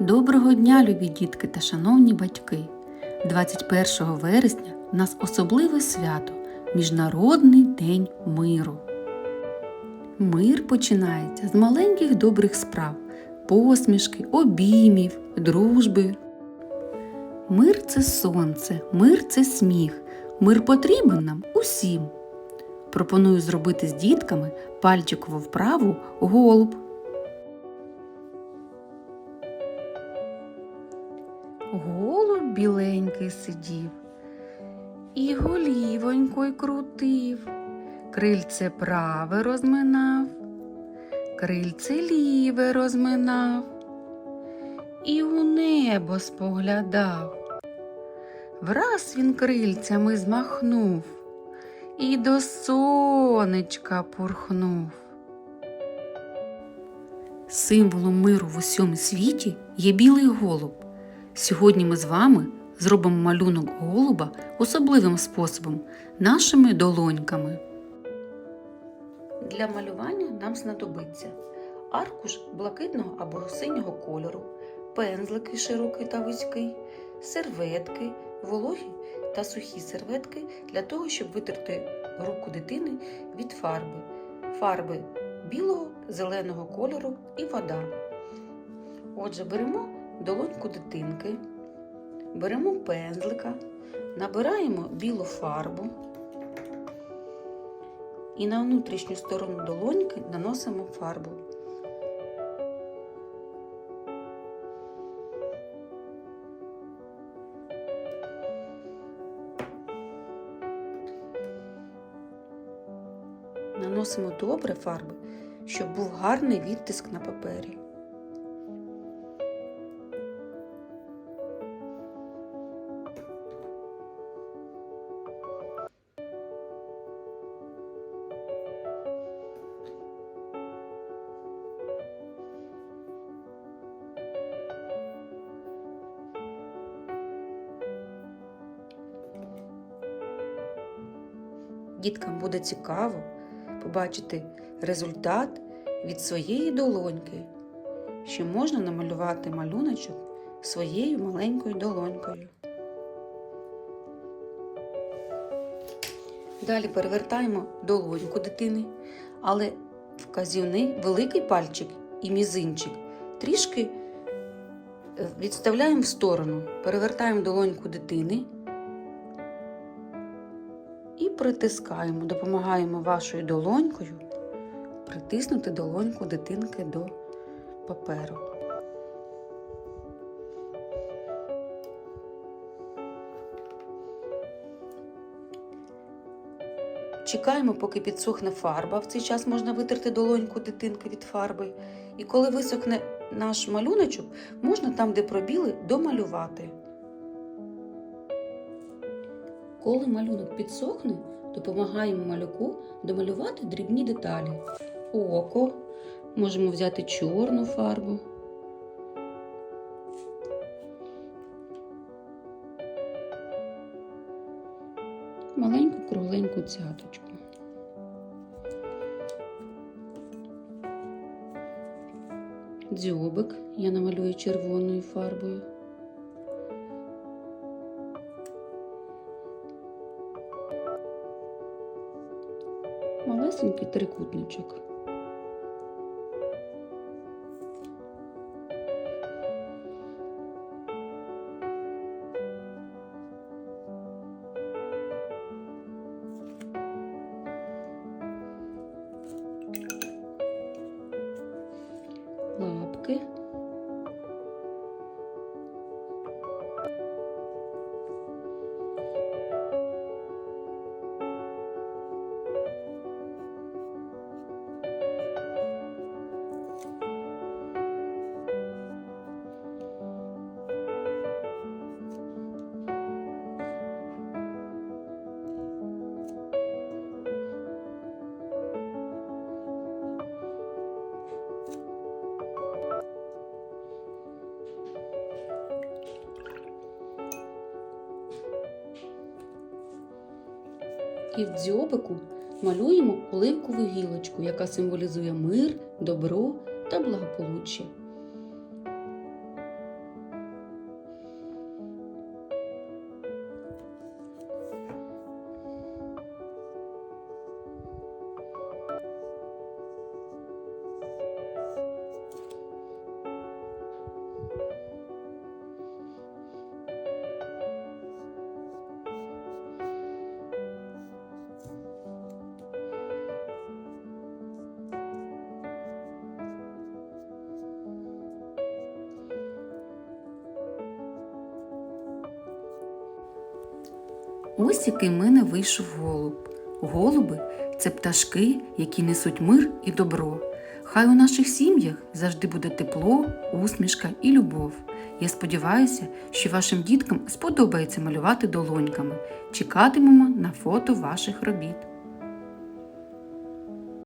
Доброго дня, любі дітки та шановні батьки! 21 вересня в нас особливе свято Міжнародний день миру. Мир починається з маленьких добрих справ, посмішки, обіймів, дружби. Мир це сонце, мир це сміх. Мир потрібен нам усім. Пропоную зробити з дітками пальчикову вправу голуб. Голуб біленький сидів, і голівонькою крутив, крильце праве розминав, крильце ліве розминав, і у небо споглядав. Враз він крильцями змахнув і до сонечка пурхнув. Символом миру в усьому світі є білий голуб. Сьогодні ми з вами зробимо малюнок голуба особливим способом нашими долоньками. Для малювання нам знадобиться аркуш блакитного або синього кольору, пензлики широкий та вузький, серветки, вологі та сухі серветки для того, щоб витерти руку дитини від фарби, фарби білого, зеленого кольору і вода. Отже, беремо долоньку дитинки, беремо пензлика, набираємо білу фарбу і на внутрішню сторону долоньки наносимо фарбу. Наносимо добре фарби, щоб був гарний відтиск на папері. Діткам буде цікаво побачити результат від своєї долоньки, що можна намалювати малюночок своєю маленькою долонькою. Далі перевертаємо долоньку дитини, але вказівний великий пальчик і мізинчик трішки е, відставляємо в сторону, перевертаємо долоньку дитини притискаємо, допомагаємо вашою долонькою притиснути долоньку дитинки до паперу. Чекаємо, поки підсохне фарба. В цей час можна витерти долоньку дитинки від фарби. І коли висохне наш малюночок, можна там, де пробіли, домалювати. Коли малюнок підсохне, допомагаємо малюку домалювати дрібні деталі. Око. Можемо взяти чорну фарбу. Маленьку кругленьку цяточку. Дзьобик я намалюю червоною фарбою. Малесенький трикутничок. Лапки. І в дзьобику малюємо оливкову гілочку, яка символізує мир, добро та благополуччя. Ось який мене вийшов голуб. Голуби це пташки, які несуть мир і добро. Хай у наших сім'ях завжди буде тепло, усмішка і любов. Я сподіваюся, що вашим діткам сподобається малювати долоньками. Чекатимемо на фото ваших робіт.